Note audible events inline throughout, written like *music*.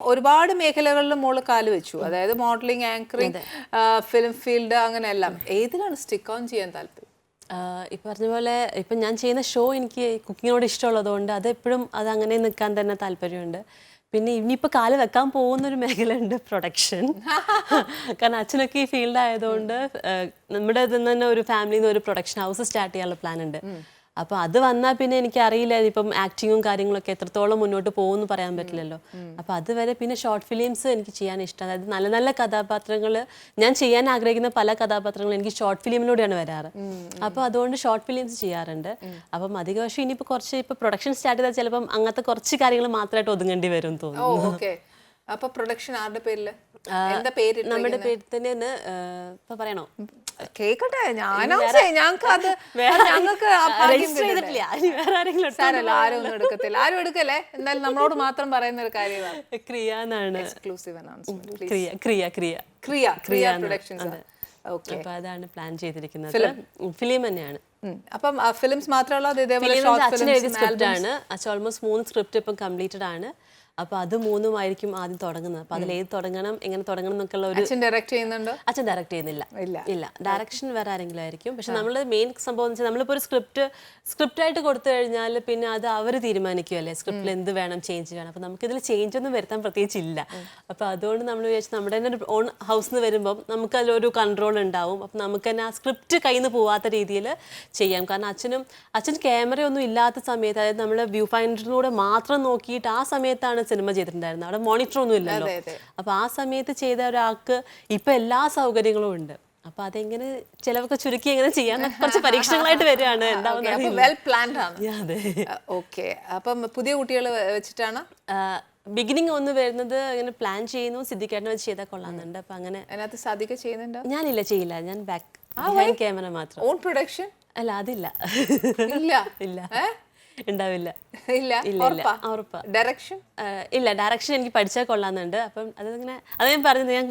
ഒരുപാട് മേഖലകളിൽ മോൾ കാൽ വെച്ചു. അതായത് മോഡലിംഗ് ആങ്കറിങ് ഫിലിം ഫീൽഡ് അങ്ങനെ എല്ലാം ഏതിലാണ് സ്റ്റിക്ക് ഓൺ ചെയ്യാൻ താല്പര്യം? ഇപ്പം ഈ പറഞ്ഞ പോലെ ഇപ്പം ഞാൻ ചെയ്യുന്ന ഷോ എനിക്ക് കുക്കിങ്ങിനോട് ഇഷ്ടമുള്ളതുകൊണ്ട് അത് എപ്പോഴും അത് അങ്ങനെ നിൽക്കാൻ തന്നെ താല്പര്യമുണ്ട്. പിന്നെ ഇനിയിപ്പോൾ കാൽ വെക്കാൻ പോകുന്ന ഒരു മേഖലയുണ്ട് പ്രൊഡക്ഷൻ. കാരണം അച്ഛനൊക്കെ ഈ ഫീൽഡ് ആയതുകൊണ്ട് നമ്മുടെ ഇതിൽ നിന്ന് തന്നെ ഒരു ഫാമിലിയിൽ നിന്ന് ഒരു പ്രൊഡക്ഷൻ ഹൗസ് സ്റ്റാർട്ട് ചെയ്യാനുള്ള പ്ലാൻ ഉണ്ട് അപ്പോൾ അത് വന്നാൽ പിന്നെ എനിക്ക് അറിയില്ല ഇപ്പം ആക്ടിങ്ങും കാര്യങ്ങളൊക്കെ എത്രത്തോളം മുന്നോട്ട് പോകുമെന്ന് പറയാൻ പറ്റില്ലല്ലോ. അപ്പോൾ അതുവരെ പിന്നെ ഷോർട്ട് ഫിലിംസ് എനിക്ക് ചെയ്യാൻ ഇഷ്ടം. അതായത് നല്ല നല്ല കഥാപാത്രങ്ങൾ ഞാൻ ചെയ്യാൻ ആഗ്രഹിക്കുന്ന പല കഥാപാത്രങ്ങളും എനിക്ക് ഷോർട്ട് ഫിലിമിലൂടെയാണ് വരാറ്. അപ്പോൾ അതുകൊണ്ട് ഷോർട്ട് ഫിലിംസ് ചെയ്യാറുണ്ട്. അപ്പം അധിക പക്ഷേ ഇനിയിപ്പോൾ കുറച്ച് ഇപ്പോൾ പ്രൊഡക്ഷൻ സ്റ്റാർട്ട് ചെയ്താൽ ചിലപ്പം അങ്ങനത്തെ കുറച്ച് കാര്യങ്ങൾ മാത്രമായിട്ട് ഒതുങ്ങേണ്ടി വരും തോന്നുന്നു. അപ്പൊ പ്രൊഡക്ഷൻ ആരുടെ പേരിൽ നമ്മുടെ പേര് തന്നെ ഇപ്പൊ പറയണോ? കേക്കട്ടെ ഞാൻ ഞങ്ങൾക്ക് അത് *laughs* ഞങ്ങൾക്ക്? സാരല്ല ആരും ഒന്നും എടുക്കത്തില്ല. ആരും എടുക്കല്ലേ? എന്തായാലും നമ്മളോട് മാത്രം പറയുന്ന ഒരു കാര്യമാണ്. ക്രിയ എന്നാണ്. എക്സ്ക്ലൂസീവ് അനൗൺസ്മെന്റ് ക്രിയ ക്രിയ ക്രിയ. ക്രിയ ക്രിയ പ്രൊഡക്ഷൻസ് അപ്പൊ അതാണ് പ്ലാൻ ചെയ്തിരിക്കുന്നത്. ഫിലിം തന്നെയാണ്. അപ്പം ഫിലിംസ് മാത്രമല്ല ഓൾമോസ്റ്റ് മൂന്ന് സ്ക്രിപ്റ്റ് ഇപ്പം കംപ്ലീറ്റഡ് ആണ്. അപ്പൊ അത് മൂന്നുമായിരിക്കും ആദ്യം തുടങ്ങുന്നത്. അപ്പൊ അതിലേത് ഏത് തുടങ്ങണം എങ്ങനെ തുടങ്ങണം എന്നൊക്കെയുള്ള ഒരു അച്ഛൻ ഡയറക്ട് ചെയ്യുന്നുണ്ടോ? അച്ഛൻ ഡയറക്റ്റ് ചെയ്യുന്നില്ല. ഇല്ല. ഇല്ല. ഡയറക്ഷൻ വേറെ ആരെങ്കിലും ആയിരിക്കും. പക്ഷെ നമ്മൾ മെയിൻ സംഭവം എന്ന് വെച്ചാൽ നമ്മളിപ്പോൾ ഒരു സ്ക്രിപ്റ്റ് സ്ക്രിപ്റ്റ് ആയിട്ട് കൊടുത്തു കഴിഞ്ഞാൽ പിന്നെ അത് അവർ തീരുമാനിക്കുമല്ലേ സ്ക്രിപ്റ്റിൽ എന്ത് വേണം ചേഞ്ച് വേണം. അപ്പോൾ നമുക്കിതിൽ ചേഞ്ച് ഒന്നും വരുത്താൻ പ്രത്യേകിച്ച് ഇല്ല അപ്പൊ അതുകൊണ്ട് നമ്മൾ വിചാരിച്ചു നമ്മുടെ തന്നെ ഒരു ഓൺ ഹൗസ് നിന്ന് വരുമ്പം നമുക്ക് അതിലൊരു കൺട്രോൾ ഉണ്ടാവും. അപ്പൊ നമുക്ക് തന്നെ ആ സ്ക്രിപ്റ്റ് കയ്യിൽ നിന്ന് പോവാത്ത രീതിയിൽ ചെയ്യാം. കാരണം അച്ഛനും അച്ഛൻ ക്യാമറയൊന്നും ഇല്ലാത്ത സമയത്ത് അതായത് നമ്മൾ വ്യൂ ഫൈൻഡറിലൂടെ മാത്രം നോക്കിയിട്ട് ആ സമയത്താണ് സിനിമ ചെയ്തിട്ടുണ്ടായിരുന്നു. അവിടെ മോണിറ്റർ ഒന്നും ഇല്ലല്ലോ. അതെ, അതെ. അപ്പൊ ആ സമയത്ത് ചെയ്ത ഒരാൾക്ക് ഇപ്പൊ എല്ലാ സൗകര്യങ്ങളും ഉണ്ട്. അപ്പൊ അതെങ്ങനെ ചിലവൊക്കെ ചുരുക്കി എങ്ങനെ ചെയ്യാൻ കുറച്ച് പരീക്ഷണങ്ങളായിട്ട് വരികയാണ്. *laughs* വെൽ പ്ലാൻഡ് ആണ്. ഓക്കെ അപ്പം പുതിയ കുട്ടികൾ വെച്ചിട്ടാണ്? ബിഗിനിങ് ഒന്ന് വരുന്നത് ഇങ്ങനെ പ്ലാൻ ചെയ്യുന്നു. സിദ്ധിക്കാട്ടിന് വെച്ച് ചെയ്താൽ കൊള്ളാന്നുണ്ട് അപ്പൊ അങ്ങനെ അതിനകത്ത് സാധിക്ക ചെയ്യുന്നുണ്ടോ? ഞാനില്ല ചെയ്യില്ല. ഞാൻ ബാക്ക് ക്യാമറ മാത്രം. ഓൺ പ്രൊഡക്ഷൻ അല്ല അതില്ല. ഇല്ല. *laughs* ഇല്ല? ഉണ്ടാവില്ല. ഇല്ല ഉറപ്പാ? ഉറപ്പാ. ഡയറക്ഷൻ ഇല്ല ഡയറക്ഷൻ എനിക്ക് പഠിച്ചാൽ കൊള്ളാമെന്നുണ്ട്. അപ്പം അതിങ്ങനെ അത് ഞാൻ പറഞ്ഞത് ഞാൻ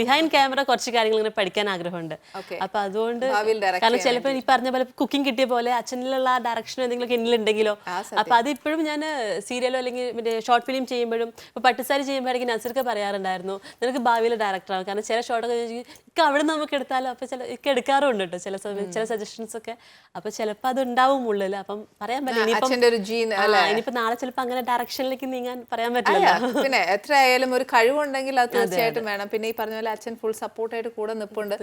ബിഹൈൻഡ് ക്യാമറ കുറച്ച് കാര്യങ്ങൾ ഇങ്ങനെ പഠിക്കാൻ ആഗ്രഹമുണ്ട്. Okay. അപ്പൊ അതുകൊണ്ട് ഭാവിയിൽ direct കാരണം ചിലപ്പോൾ ഈ പറഞ്ഞ പോലെ കുക്കിംഗ് കിട്ടിയ പോലെ അച്ഛനിലുള്ള ആ ഡയറക്ഷൻ എന്തെങ്കിലും എന്നിലുണ്ടെങ്കിലോ ആ, അപ്പൊ അത് ഇപ്പോഴും ഞാൻ സീരിയലോ അല്ലെങ്കിൽ മറ്റേ ഷോർട്ട് ഫിലിം ചെയ്യുമ്പോഴും ഇപ്പൊ പട്ടുസാരി ചെയ്യുമ്പോഴേക്കും നസീർക്ക് പറയാറുണ്ടായിരുന്നു നിനക്ക് ഭാവിയിൽ ഡയറക്ടറാണ് കാരണം ചില ഷോർട്ടൊക്കെ ഇക്ക് അവിടെ നമുക്ക് എടുത്താലോ? അപ്പൊ ചില ഒക്കെ എടുക്കാറുണ്ട് കേട്ടോ. ചില സമയം ചില സജഷൻസ് ഒക്കെ. അപ്പൊ ചിലപ്പോൾ അത് ഉണ്ടാവും ഉള്ളിൽ അപ്പം പറയാൻ പറ്റില്ല. ഇനിയിപ്പം അച്ഛന്റെ ഒരു ജീൻ ആ, ഇനിയിപ്പോ നാളെ ചിലപ്പോൾ അങ്ങനെ ഡയറക്ഷനിലേക്ക് നീങ്ങാൻ പറയാൻ പറ്റില്ല പിന്നെ എത്ര ആയാലും ഒരു കഴിവുണ്ടെങ്കിൽ അത് തീർച്ചയായിട്ടും വേണം. പിന്നെ ഈ പറഞ്ഞ പോലെ അച്ഛൻ ഫുൾ സപ്പോർട്ടായിട്ട് കൂടെ നിൽപ്പുണ്ട്.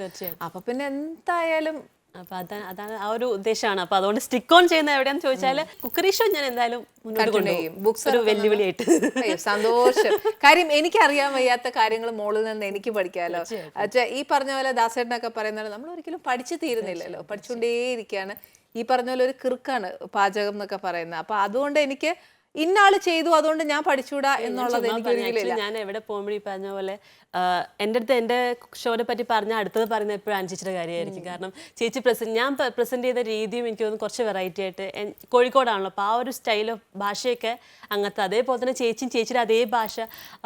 അപ്പൊ പിന്നെ എന്തായാലും അപ്പൊ അതാണ് അതാണ് ആ ഒരു ഉദ്ദേശമാണ്. അപ്പൊ അതുകൊണ്ട് സ്റ്റിക്ക് ഓൺ ചെയ്യുന്ന എവിടെയാന്ന് ചോദിച്ചാൽ കുക്കറി ഷോ ഞാൻ എന്തായാലും മുന്നോട്ട് കൊണ്ടുപോയി ബുക്സ് ഒരു? വെല്ലുവിളിയായിട്ട്. സന്തോഷം. കാര്യം എനിക്ക് അറിയാൻ വയ്യാത്ത കാര്യങ്ങൾ മോളിൽ നിന്ന് എനിക്ക് പഠിക്കാമല്ലോ അച്ഛാ ഈ പറഞ്ഞ പോലെ ദാസേട്ടനൊക്കെ പറയുന്നത് നമ്മൾ ഒരിക്കലും പഠിച്ചു തീരുന്നില്ലല്ലോ. പഠിച്ചുകൊണ്ടേയിരിക്കുകയാണ്. ഈ പറഞ്ഞ പോലെ ഒരു കിർക്കാണ് പാചകം എന്നൊക്കെ പറയുന്നത്. അപ്പൊ അതുകൊണ്ട് എനിക്ക് ഇന്നാൾ ചെയ്തു അതുകൊണ്ട് ഞാൻ പഠിച്ചുകൂടാ എന്നുള്ളത് എനിക്ക് ഞാൻ എവിടെ പോകുമ്പോഴും പറഞ്ഞ പോലെ എന്റെ അടുത്ത് എന്റെ ഷോനെ പറ്റി പറഞ്ഞ അടുത്തത് പറയുന്നത് എപ്പോഴും അനുചേച്ചിയുടെ കാര്യമായിരിക്കും. കാരണം ചേച്ചി പ്രസന്റ് ഞാൻ പ്രസന്റ് ചെയ്ത രീതിയും എനിക്ക് തോന്നുന്നു കുറച്ച് വെറൈറ്റി ആയിട്ട് കോഴിക്കോടാണല്ലോ. അപ്പോൾ ആ ഒരു സ്റ്റൈൽ ഓഫ് ഭാഷയൊക്കെ അങ്ങനത്തെ അതേപോലെ തന്നെ ചേച്ചിയും ചേച്ചിയുടെ അതേ ഭാഷ.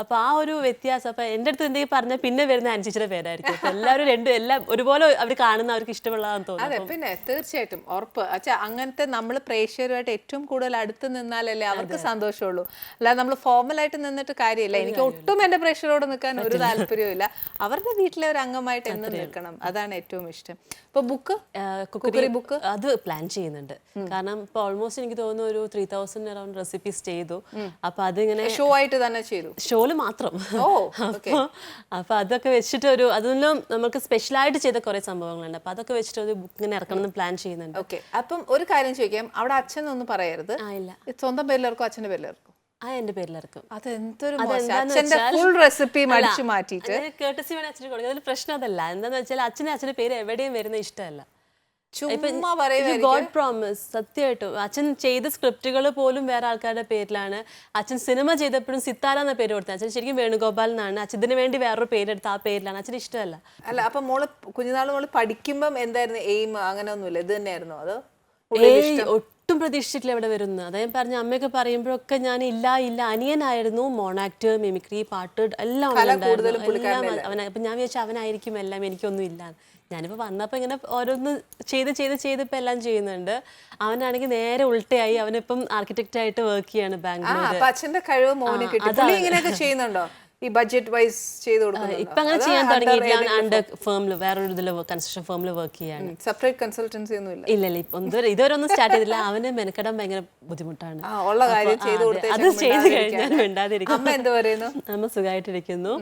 അപ്പോൾ ആ ഒരു വ്യത്യാസം അപ്പോൾ എന്റെ അടുത്ത് എന്തെങ്കിലും പറഞ്ഞാൽ പിന്നെ വരുന്ന അനുചേച്ചിയുടെ പേരായിരിക്കും. അപ്പോൾ എല്ലാവരും രണ്ടും എല്ലാം ഒരുപോലെ അവർ കാണുന്ന അവർക്ക് ഇഷ്ടമുള്ളതാണെന്ന് തോന്നുന്നു. അതെ പിന്നെ തീർച്ചയായിട്ടും ഉറപ്പ്. അച്ഛാ അങ്ങനത്തെ നമ്മൾ പ്രേക്ഷകരുമായിട്ട് ഏറ്റവും കൂടുതൽ അടുത്ത് നിന്നാലല്ലേ അവർക്ക് സന്തോഷമുള്ളൂ. അല്ലാതെ നമ്മൾ ഫോർമലായിട്ട് നിന്നിട്ട് കാര്യമില്ല. എനിക്ക് ഒട്ടും എന്റെ പ്രേക്ഷകരോട് നിൽക്കാൻ ഒരു താല്പര്യവും അവരുടെ വീട്ടിലെ ഒരു അംഗമായിട്ട് എന്ന് നിൽക്കണം. അതാണ് ഏറ്റവും ഇഷ്ടം. ഇപ്പൊ ബുക്ക്? Cookery book? അത് പ്ലാൻ ചെയ്യുന്നുണ്ട്. കാരണം ഇപ്പൊ ഓൾമോസ്റ്റ് എനിക്ക് തോന്നുന്നു ഒരു ത്രീ തൗസൻഡ് അറൌണ്ട് റെസിപ്പീസ് ചെയ്തു. അപ്പൊ അതിങ്ങനെ ഷോ ആയിട്ട് തന്നെ ചെയ്തു. ഷോൽ മാത്രം. അപ്പൊ അതൊക്കെ വെച്ചിട്ട് ഒരു അതൊന്നും നമുക്ക് സ്പെഷ്യലായിട്ട് ചെയ്ത കുറെ സംഭവങ്ങളുണ്ട്. അപ്പൊ അതൊക്കെ വെച്ചിട്ട് ഒരു ബുക്ക് ഇങ്ങനെ ഇറക്കണം എന്ന് പ്ലാൻ ചെയ്യുന്നുണ്ട്. ഓക്കെ. അപ്പം ഒരു കാര്യം ചോദിക്കാം. അവിടെ അച്ഛൻ ഒന്നും പറയരുത്. ആ ഇല്ല. സ്വന്തം പേരിലിറക്കും അച്ഛന്റെ പേരിലിറക്കും എന്റെ പേരിലിറക്കും അതെന്തൊരു. അച്ഛന്റെ ഫുൾ റെസിപ്പി മടിച്ചു മാറ്റിയിട്ട്. കേട്ടസി വേണേ അച്ഛന് കൊടുക്കും. അതിൽ പ്രശ്നം അതല്ല. എന്താന്ന് വെച്ചാൽ അച്ഛനെ അച്ഛന്റെ പേര് എവിടെയും വരുന്ന ഇഷ്ടമല്ല. ഗോഡ് പ്രോമിസ് സത്യമായിട്ടും. അച്ഛൻ ചെയ്ത സ്ക്രിപ്റ്റുകൾ പോലും വേറെ ആൾക്കാരുടെ പേരിലാണ്. അച്ഛൻ സിനിമ ചെയ്തപ്പോഴും സിത്താര എന്ന പേര് കൊടുത്തത്. അച്ഛൻ ശരിക്കും വേണുഗോപാൽ എന്നാണ്. അച്ഛൻ ഇതിന് വേണ്ടി വേറൊരു പേരെടുത്ത് ആ പേരിലാണ്. അച്ഛന് ഇഷ്ടമല്ല. അല്ല അപ്പൊ മോൾ കുഞ്ഞുനാൾ മോൾ പഠിക്കുമ്പം എന്തായിരുന്നു എയിം അങ്ങനെ ഒന്നുമില്ല ഇത് തന്നെയായിരുന്നു? അതോ ഒട്ടും പ്രതീക്ഷിച്ചിട്ടില്ല ഇവിടെ വരുന്നത്. അതായത് പറഞ്ഞ അമ്മയൊക്കെ പറയുമ്പോഴൊക്കെ ഞാൻ ഇല്ല ഇല്ല അനിയനായിരുന്നു മോണാക്ട് മിമിക്രി പാട്ട് എല്ലാം അവന അപ്പൊ ഞാൻ വിചാരിച്ചു അവനായിരിക്കും എല്ലാം എനിക്കൊന്നും ഇല്ല. ഞാനിപ്പോ വന്നപ്പോൾ ഇങ്ങനെ ഓരോന്ന് ചെയ്ത് ചെയ്ത് ചെയ്ത് ഇപ്പൊ എല്ലാം ചെയ്യുന്നുണ്ട്. അവനാണെങ്കിൽ നേരെ ഉൾട്ടയായി അവനിപ്പം ആർക്കിടെക്റ്റ് ആയിട്ട് വർക്ക് ചെയ്യാണ് ബാംഗ്ലൂർ അച്ഛന്റെ കഴിവ് മോനെ കിട്ടി. ഇങ്ങനെയൊക്കെ ചെയ്യുന്നുണ്ടോ? ഈ ബഡ്ജറ്റ് വൈസ് ചെയ്ത് ഇപ്പൊ അങ്ങനെ ചെയ്യാൻ തുടങ്ങിയിട്ടാണ് അണ്ടർ ഫേമിൽ വേറൊരു ഇതിൽ കൺസ്ട്രക്ഷൻ ഫേമിൽ വർക്ക് ചെയ്യാണ്. സെപ്പറേറ്റ് കൺസൾട്ടൻസി ഒന്നും ഇല്ല. ഇല്ല ഇല്ല. ഇതുവരെ ഇതുവരെ ഒന്നും സ്റ്റാർട്ട് ചെയ്തില്ല അവന് മെനക്കെടാൻ ഭയങ്കര ബുദ്ധിമുട്ടാണ്. ഉള്ള കാര്യം ചെയ്ത് അത്. ചെയ്തു. കഴിഞ്ഞാൽ മിണ്ടാതിരിക്കും. അമ്മ എന്താ പറയുന്നു? അമ്മ സുഖമായിട്ടിരിക്കുന്നു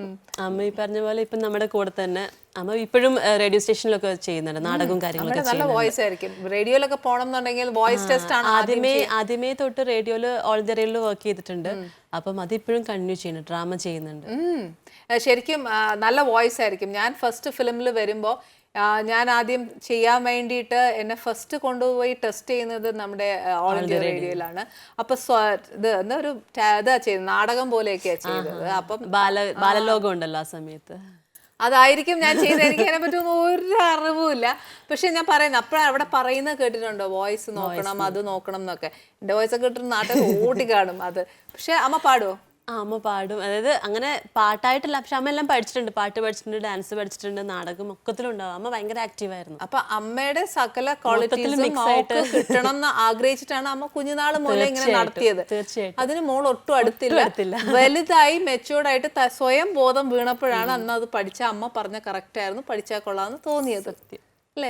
അമ്മ ഈ പറഞ്ഞ പോലെ ഇപ്പം നമ്മുടെ കൂടെ തന്നെ അമ്മ ഇപ്പോഴും റേഡിയോ സ്റ്റേഷനിലൊക്കെ ചെയ്യുന്നുണ്ട് നാടകവും കാര്യങ്ങളൊക്കെ നല്ല വോയിസ് ആയിരിക്കും റേഡിയോയിലൊക്കെ പോകണം എന്നുണ്ടെങ്കിൽ വോയിസ് ടെസ്റ്റ് ആണ് ആദ്യം ആദ്യമേ ആദ്യമേ തൊട്ട് റേഡിയോയിൽ ഓൾ ദ റേഡിയോയിൽ വർക്ക് ചെയ്തിട്ടുണ്ട്. അപ്പം അതിപ്പോഴും കണ്ടിന്യൂ ചെയ്യുന്നു ഡ്രാമ ചെയ്യുന്നുണ്ട്. ശരിക്കും നല്ല വോയിസ് ആയിരിക്കും ഞാൻ ഫസ്റ്റ് ഫിലിമിൽ വരുമ്പോൾ ഞാൻ ആദ്യം ചെയ്യാൻ വേണ്ടിയിട്ട് എന്നെ ഫസ്റ്റ് കൊണ്ടുപോയി ടെസ്റ്റ് ചെയ്യുന്നത് നമ്മുടെ ഓൾ ഇന്ത്യ റേഡിയോയിലാണ്. അപ്പൊ ഇത് എന്താ ഒരു ഇതാ ചെയ്ത് നാടകം പോലെയൊക്കെയാ ചെയ്തത്. അപ്പം ബാല ബാലലോകം ഉണ്ടല്ലോ ആ സമയത്ത്. അതായിരിക്കും ഞാൻ ചെയ്തത് എനിക്ക് അതിനെ പറ്റി ഒന്നും ഒരു അറിവുമില്ല പക്ഷെ ഞാൻ പറയുന്നത് അപ്പോഴാണ് അവിടെ പറയുന്നത് കേട്ടിട്ടുണ്ടോ? വോയിസ് നോക്കണം അത് നോക്കണം എന്നൊക്കെ. എന്റെ വോയിസ് ഒക്കെ കിട്ടുന്ന നാട്ടിൽ ഓടി കാണും അത്. പക്ഷെ അമ്മ പാടുവോ? ആ അമ്മ പാടും. അതായത് അങ്ങനെ പാട്ടായിട്ടില്ല പക്ഷെ അമ്മ എല്ലാം പഠിച്ചിട്ടുണ്ട്. പാട്ട് പഠിച്ചിട്ടുണ്ട് ഡാൻസ് പഠിച്ചിട്ടുണ്ട് നാടകം മൊക്കത്തിലുണ്ടാവും അമ്മ ഭയങ്കര ആക്റ്റീവ് ആയിരുന്നു. അപ്പൊ അമ്മയുടെ സകല ക്വാളിറ്റീസും കിട്ടണം എന്ന് ആഗ്രഹിച്ചിട്ടാണ് അമ്മ കുഞ്ഞുനാൾ മുതലേ ഇങ്ങനെ നടത്തിയത്. തീർച്ചയായിട്ടും. അതിന് മോൾ ഒട്ടും അടുത്തില്ല. വലുതായി ത- സ്വയം ബോധം വീണപ്പോഴാണ് അന്ന് അത് പഠിച്ച അമ്മ പറഞ്ഞ കറക്റ്റ് ആയിരുന്നു. പഠിച്ചാൽ കൊള്ളാന്ന് തോന്നിയത്. അല്ലേ?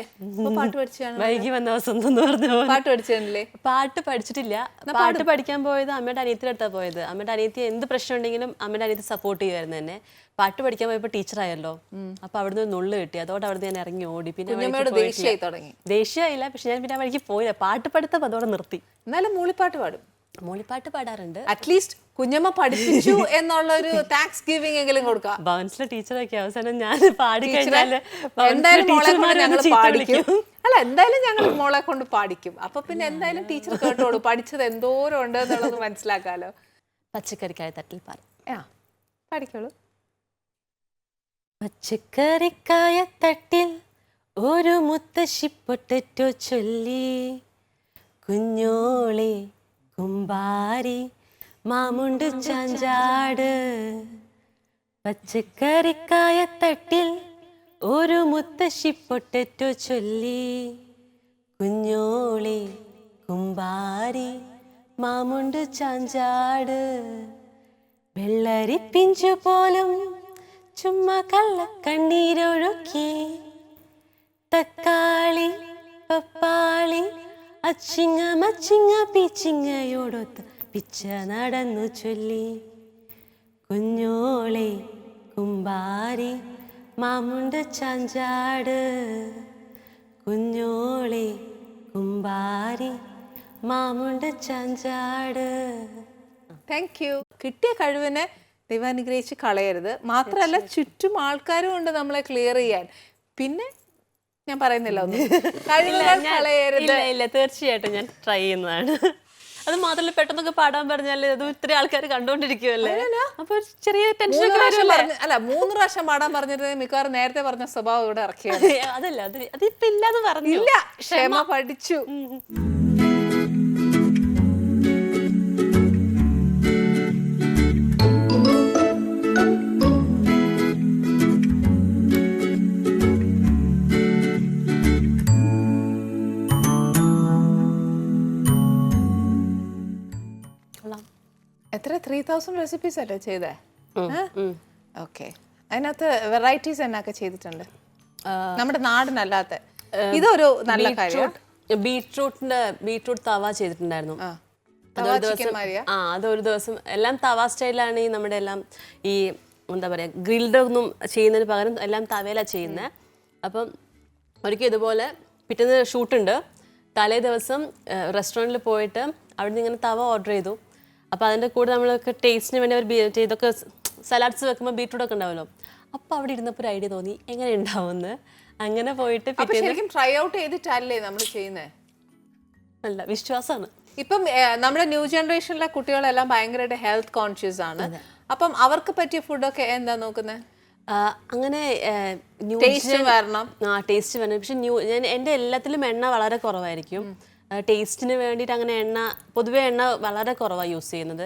പാട്ട് പഠിച്ചാണ് വൈകി വന്ന വസന്തം എന്ന് പറഞ്ഞ പാട്ട് പാട്ട് പഠിച്ചിട്ടില്ല. പാട്ട് പഠിക്കാൻ പോയത് അമ്മയുടെ അനിയത്തിയുടെ അടുത്താണ് പോയത്. അമ്മയുടെ അനിയത്തി എന്ത് പ്രശ്നം ഉണ്ടെങ്കിലും അമ്മയുടെ അനിയത്തി സപ്പോർട്ട് ചെയ്യുമായിരുന്നു എന്നെ. പാട്ട് പഠിക്കാൻ പോയപ്പോൾ ടീച്ചറായല്ലോ അപ്പൊ അവിടുന്ന് ഒരു നുള്ളു കിട്ടി. അതോടെ അവിടുന്ന് ഞാൻ ഇറങ്ങി ഓടി. പിന്നെ ദേഷ്യമായി തുടങ്ങി. ദേഷ്യമായില്ല. പക്ഷെ ഞാൻ പിന്നെ വഴിക്ക് പോയില്ല. പാട്ട് പഠിത്തം അതോടെ നിർത്തി. എന്നാലും മൂളിപ്പാട്ട് പാടും. മോളിപ്പാട്ട് പാടാറുണ്ട്. അറ്റ്ലീസ്റ്റ് കുഞ്ഞമ്മ പഠിപ്പിച്ചു എന്നുള്ള ഒരു താങ്ക്സ് ഗിവിംഗ് എങ്കിലും കൊടുക്കാം. ബൗൺസിലെ ടീച്ചറൊക്കെ അവസാനം ഞാൻ പാടി കഴിഞ്ഞാൽ എന്തായാലും മോളെ കൊണ്ട് ഞങ്ങൾ പാടിക്കും. അല്ല എന്തായാലും ഞങ്ങൾ മോളെ കൊണ്ട് പാടിക്കും. അപ്പൊ പിന്നെ എന്തായാലും ടീച്ചർ കേട്ടോളൂ. പഠിച്ചത് എന്തോരം ഉണ്ട് എന്നുള്ളത് മനസ്സിലാക്കാലോ. പച്ചക്കറിക്കായ തട്ടിൽ പാടും ആ പാടിക്കോളൂ. പച്ചക്കറിക്കായ തട്ടിൽ ഒരു മുത്തശ്ശി പൊട്ടറ്റോ ചൊല്ലി. കുഞ്ഞോളെ കുമ്പാരി മാമുണ്ട് ചാഞ്ചാട്. പച്ചക്കറിക്കായ തട്ടിൽ ഒരു മുത്തശ്ശി പൊട്ടറ്റോ ചൊല്ലി. കുഞ്ഞോളി കുമ്പാരി മാമുണ്ട് ചാഞ്ചാട്. വെള്ളരി പിഞ്ചു പോലും ചുമ്മാ കള്ളക്കണ്ണീരൊഴുക്കി. തക്കാളി പപ്പാളി അച്ചിങ്ങ മച്ചിങ്ങ പിച്ചിങ്ങയോടൊത്ത് പിച്ച നടന്നു ചൊല്ലി. കുഞ്ഞോളെ കുമ്പാരി മാമുണ്ട ചാഞ്ചാട്. കുഞ്ഞോളെ കുമ്പാരി മാമുണ്ട ചാഞ്ചാട്. താങ്ക് യു കിട്ടിയ കഴിവിനെ ദൈവാനുഗ്രഹിച്ച് കളയരുത്. മാത്രമല്ല ചുറ്റും ആൾക്കാരും ഉണ്ട് നമ്മളെ ക്ലിയർ ചെയ്യാൻ. പിന്നെ ഞാൻ പറയുന്നില്ല ഒന്നും. കഴിവുകൾ കളയരുത്. ഇല്ല തീർച്ചയായിട്ടും ഞാൻ ട്രൈ ചെയ്യുന്നതാണ്. അത് മാത്രമല്ല പെട്ടെന്നൊക്കെ പാടാൻ പറഞ്ഞാൽ അത് ഇത്രയും ആൾക്കാർ കണ്ടോണ്ടിരിക്കുമല്ലേ അപ്പൊ ചെറിയ ടെൻഷൻ അല്ല മൂന്ന് പ്രാവശ്യം പാടാൻ പറഞ്ഞത് മിക്കവാറും നേരത്തെ പറഞ്ഞ സ്വഭാവം ഇവിടെ ഇറക്കിയത്. അതല്ല അത് അതിപ്പോ ഇല്ലാന്ന് പറഞ്ഞു. ഇല്ല ക്ഷമ. പഠിച്ചു. ത്രീ തൗസൻഡ് റെസിപ്പീസ് അല്ലേ ചെയ്തേ? ഓക്കെ അതിനകത്ത് വെറൈറ്റീസ് എന്നൊക്കെ ചെയ്തിട്ടുണ്ട്. നമ്മുടെ നാടിനല്ലാത്ത. ഇതൊരു നല്ല കാര്യം ബീട്രൂട്ടിന്റെ ബീട്രൂട്ട് തവ ചെയ്തിട്ടുണ്ടായിരുന്നു. അതൊരു ദിവസം ആ അതൊരു ദിവസം എല്ലാം തവ സ്റ്റൈലാണ് ഈ നമ്മുടെ എല്ലാം ഈ എന്താ പറയുക ഗ്രിൽഡ് ഒന്നും ചെയ്യുന്നതിന് പകരം എല്ലാം തവയിലാണ് ചെയ്യുന്നത് അപ്പം ഒരിക്കൽ ഇതുപോലെ പിറ്റേന്ന് ഷൂട്ടുണ്ട് തലേ ദിവസം റെസ്റ്റോറന്റിൽ പോയിട്ട് അവിടെ നിന്ന് ഇങ്ങനെ തവ ഓർഡർ ചെയ്തു. അപ്പോൾ അതിന്റെ കൂടെ നമ്മളൊക്കെ ടേസ്റ്റിന് വേണ്ടി അവർ ഇതൊക്കെ സലാഡ്സ് വെക്കുമ്പോൾ ബീട്രൂട്ട് ഒക്കെ ഉണ്ടാവുമല്ലോ അപ്പോൾ അവിടെ ഇരുന്നപ്പോൾ ഒരു ഐഡിയ തോന്നി എങ്ങനെ ഉണ്ടാവുമെന്ന് അങ്ങനെ പോയിട്ട് ശരിക്കും ട്രൈ ഔട്ട് ചെയ്തിട്ടല്ലേ നമ്മൾ ചെയ്യുന്നത് അല്ല വിശ്വാസമാണ് ഇപ്പം നമ്മുടെ ന്യൂ ജനറേഷനിലെ കുട്ടികളെല്ലാം ഭയങ്കരമായിട്ട് ഹെൽത്ത് കോൺഷ്യസ് ആണ്. അപ്പം അവർക്ക് പറ്റിയ ഫുഡൊക്കെ എന്താ നോക്കുന്നത് അങ്ങനെ ടേസ്റ്റ് വരണം. ആ ടേസ്റ്റ് വരണം. പക്ഷെ ന്യൂ ഞാൻ എന്റെ എല്ലാത്തിലും എണ്ണ വളരെ കുറവായിരിക്കും. ടേസ്റ്റിന് വേണ്ടിയിട്ട് അങ്ങനെ എണ്ണ പൊതുവെ എണ്ണ വളരെ കുറവാണ് യൂസ് ചെയ്യുന്നത്.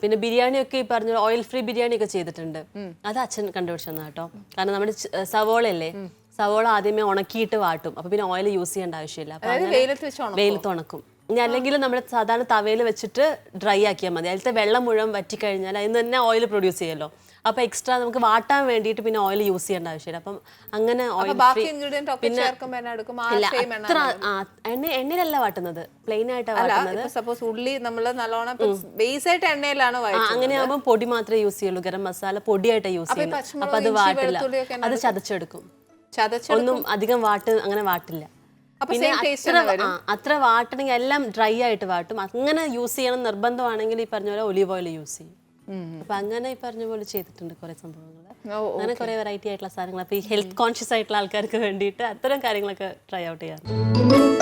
പിന്നെ ബിരിയാണി ഒക്കെ ഈ പറഞ്ഞ ഓയിൽ ഫ്രീ ബിരിയാണി ഒക്കെ ചെയ്തിട്ടുണ്ട് അത് അച്ഛൻ കണ്ടുപിടിച്ചു തന്നെ കേട്ടോ. കാരണം നമ്മുടെ സവോള സവോളയല്ലേ? സവോള ആദ്യമേ ഉണക്കിയിട്ട് വാട്ടും. അപ്പൊ പിന്നെ ഓയിൽ യൂസ് ചെയ്യേണ്ട ആവശ്യമില്ല. വെയിലത്ത് ഉണക്കും. ഇനി അല്ലെങ്കിൽ നമ്മൾ സാധാരണ തവയിൽ വെച്ചിട്ട് ഡ്രൈ ആക്കിയാൽ മതി. അതിലത്തെ വെള്ളം മുഴുവൻ വറ്റിക്കഴിഞ്ഞാൽ അതിൽ നിന്ന് തന്നെ ഓയിൽ പ്രൊഡ്യൂസ് ചെയ്യുമല്ലോ അപ്പോൾ എക്സ്ട്രാ നമുക്ക് വാട്ടാൻ വേണ്ടിയിട്ട് പിന്നെ ഓയിൽ യൂസ് ചെയ്യേണ്ട ആവശ്യമില്ല. അപ്പം അങ്ങനെ അപ്പൊ ഓയിൽ എണ്ണ അത്ര എണ്ണ എണ്ണയിലല്ല വാട്ടുന്നത്. പ്ലെയിൻ ആയിട്ടാണ് വാട്ടുന്നത്. സപ്പോസ് ഉള്ളി നമ്മൾ നല്ലോണം ബേസ് ആയിട്ട് എണ്ണയിലാണ് അങ്ങനെ ആകുമ്പോൾ പൊടി മാത്രമേ യൂസ് ചെയ്യുള്ളൂ. ഗരം മസാല പൊടിയായിട്ട് യൂസ് അപ്പൊ ചെയ്യുന്നത് അപ്പൊ അത് വാട്ടില്ല. അത് ചതച്ചെടുക്കും. ചതച്ച് ഒന്നും അധികം വാട്ട് അങ്ങനെ വാട്ടില്ല. അപ്പൊ പിന്നെ അത്ര വാട്ടണെങ്കിൽ അത്ര വാട്ടണമെങ്കിൽ എല്ലാം ഡ്രൈ ആയിട്ട് വാട്ടും. അങ്ങനെ യൂസ് ചെയ്യണം നിർബന്ധമാണെങ്കിൽ ഈ പറഞ്ഞ പോലെ ഒലീവ് ഓയിൽ യൂസ് ചെയ്യും. അപ്പൊ അങ്ങനെ ഈ പറഞ്ഞ പോലെ ചെയ്തിട്ടുണ്ട് കുറെ സംഭവങ്ങൾ അങ്ങനെ കുറെ വെറൈറ്റി ആയിട്ടുള്ള സാധനങ്ങൾ അപ്പൊ ഈ ഹെൽത്ത് കോൺഷ്യസ് ആയിട്ടുള്ള ആൾക്കാർക്ക് വേണ്ടിയിട്ട് അത്തരം കാര്യങ്ങളൊക്കെ ട്രൈ ഔട്ട് ചെയ്യാറുണ്ട്.